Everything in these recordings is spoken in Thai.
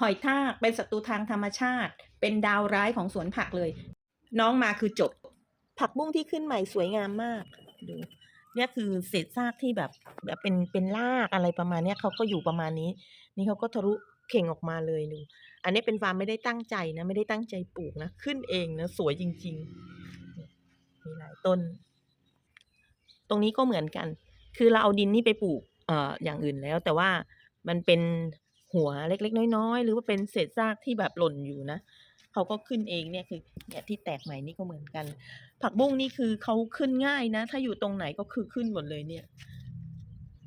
หอยทากเป็นศัตรูทางธรรมชาติ เป็นดาวร้ายของสวนผักเลย น้องมาคือจบ ผักบุ้งที่ขึ้นใหม่สวยงามมากดูเนี่ยคือเศษซากที่แบบแบบเป็นเป็นรากอะไรประมาณเนี้ยเขาก็อยู่ประมาณนี้ นี่เขาก็ทะลุเข่งออกมาเลยดู อันนี้เป็นฟาร์มไม่ได้ตั้งใจนะ ไม่ได้ตั้งใจปลูกนะ ขึ้นเองนะสวยจริง ๆ มีหลายต้น ตรงนี้ก็เหมือนกัน คือเราเอาดินนี่ไปปลูกเอ่ออย่างอื่นแล้ว แต่ว่ามันเป็น หัวเล็กๆ น้อยๆ หรือว่าเป็นเศษซากที่แบบหล่นอยู่นะเขาก็ขึ้นเองเนี่ยคือเนี่ยที่แตกใหม่นี่ก็เหมือนกัน ผักบุ้งนี่คือเขาขึ้นง่ายนะ ถ้าอยู่ตรงไหนก็คือขึ้นหมดเลยเนี่ย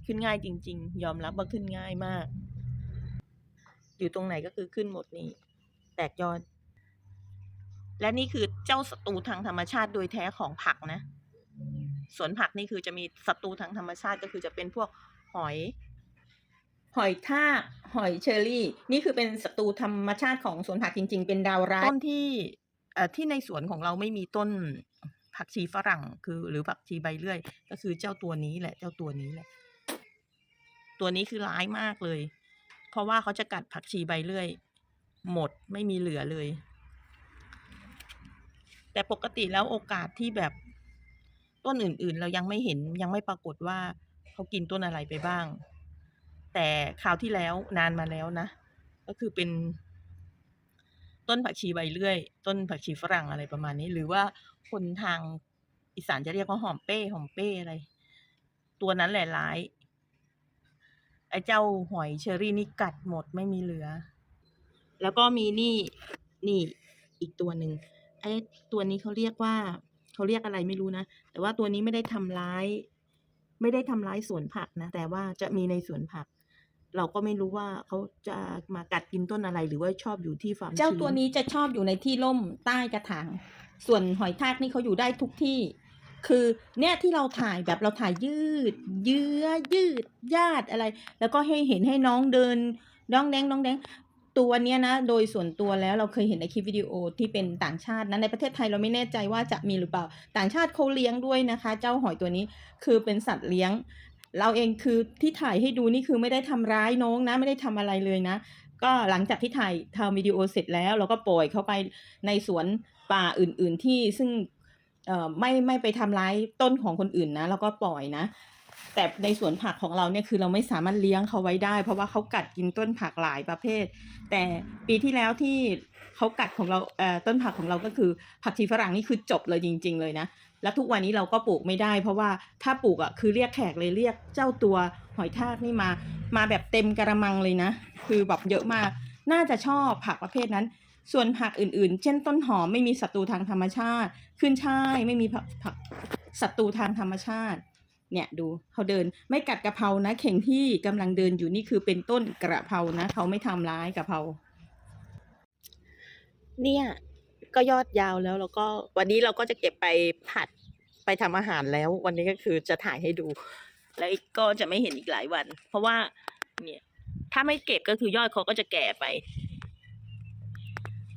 ขึ้นง่ายจริง ๆ ยอมรับว่าขึ้นง่ายมาก อยู่ตรงไหนก็คือขึ้นหมดนี่แตกยอด และนี่คือเจ้าศัตรูทางธรรมชาติโดยแท้ของผักนะสวนผักนี่คือจะมีศัตรูทางธรรมชาติก็คือจะเป็นพวกหอย หอยทากหอยเชอรี่ นี่คือเป็นศัตรูธรรมชาติของสวนผักจริง ๆ เป็นดาวร้ายต้นที่เอ่อที่ในสวนของเราไม่มีต้นผักชีฝรั่งคือ หรือผักชีใบเลื่อย ก็คือเจ้าตัวนี้แหละ เจ้าตัวนี้แหละ ตัวนี้คือร้ายมากเลย เพราะว่าเขาจะกัดผักชีใบเลื่อย หมดไม่มีเหลือเลย แต่ปกติแล้วโอกาสที่แบบต้นอื่น ๆ เรายังไม่เห็นยังไม่ปรากฏว่าเขากินต้นอะไรไปบ้าง แต่คราวที่แล้วนานมาแล้วนะ ก็คือเป็น ต้นผักชีใบเลื่อย ต้นผักชีฝรั่งอะไรประมาณนี้ หรือว่าคนทางอีสานจะเรียกว่าหอมเป้หอมเป้อะไร ตัวนั้นแหละร้ายไอ้เจ้าหอยเชอรี่นี่กัดหมดไม่มีเหลือ แล้วก็มีนี่นี่อีกตัวหนึ่งไอ้ตัวนี้เขาเรียกว่าเขาเรียกอะไรไม่รู้นะ แต่ว่าตัวนี้ไม่ได้ทำร้าย ไม่ได้ทำร้ายสวนผักนะ แต่ว่าจะมีในสวนผัก เราก็ไม่รู้ว่าเขาจะมากัดกินต้นอะไรหรือว่าชอบอยู่ที่ฟาร์มเจ้าชื้นตัวนี้จะชอบอยู่ในที่ร่มใต้กระถาง ส่วนหอยทากนี่เขาอยู่ได้ทุกที่ คือเนี่ยที่เราถ่ายแบบเราถ่ายยืด เยื้อยืดญาติอะไร แล้วก็ให้เห็นให้น้องเดินน้องแดงน้องแดงตัวเนี้ยนะ โดยส่วนตัวแล้วเราเคยเห็นในคลิปวิดีโอที่เป็นต่างชาตินะในประเทศไทยเราไม่แน่ใจว่าจะมีหรือเปล่า ต่างชาติเขาเลี้ยงด้วยนะคะ เจ้าหอยตัวนี้คือเป็นสัตว์เลี้ยง เราเองคือที่ถ่ายให้ดูนี่คือไม่ได้ทำร้ายน้องนะ ไม่ได้ทำอะไรเลยนะ ก็หลังจากที่ถ่ายทำวิดีโอเสร็จแล้ว เราก็ปล่อยเขาไปในสวนป่าอื่น ๆที่ซึ่งไม่ไม่ไปทำร้ายต้นของคนอื่นนะ แล้วก็ปล่อยนะ แต่ในสวนผักของเราเนี่ยคือเราไม่สามารถเลี้ยงเขาไว้ได้ เพราะว่าเขากัดกินต้นผักหลายประเภท แต่ปีที่แล้วที่เขากัดของเราเอ่อต้นผักของเราก็คือผักชีฝรั่งนี่คือจบเลยจริง ๆ เลยนะแล้วทุกวันนี้เราก็ปลูกไม่ได้ เพราะว่าถ้าปลูกอะคือเรียกแขกเลยเรียกเจ้าตัวหอยทากนี่มามาแบบเต็มกระมังเลยนะ คือแบบเยอะมากน่าจะชอบผักประเภทนั้น ส่วนผักอื่นๆ เช่นต้นหอมไม่มีศัตรูทางธรรมชาติ ขึ้นช่ายไม่มีผักผักศัตรูทางธรรมชาติ เนี่ยดูเขาเดินไม่กัดกะเพรานะ เข่งที่กำลังเดินอยู่นี่คือเป็นต้นกระเพรานะเขาไม่ทำร้ายกะเพราเนี่ย ก็ยอดยาวแล้วแล้วก็วันนี้เราก็จะเก็บไปผัดไปทำอาหารแล้ว วันนี้ก็คือจะถ่ายให้ดู แล้วอีกก็จะไม่เห็นอีกหลายวัน เพราะว่า เนี่ย ถ้าไม่เก็บก็คือยอดเขาก็จะแก่ไป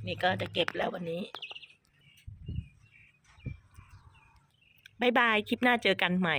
นี่ก็จะเก็บแล้ววันนี้บายบาย คลิปหน้าเจอกันใหม่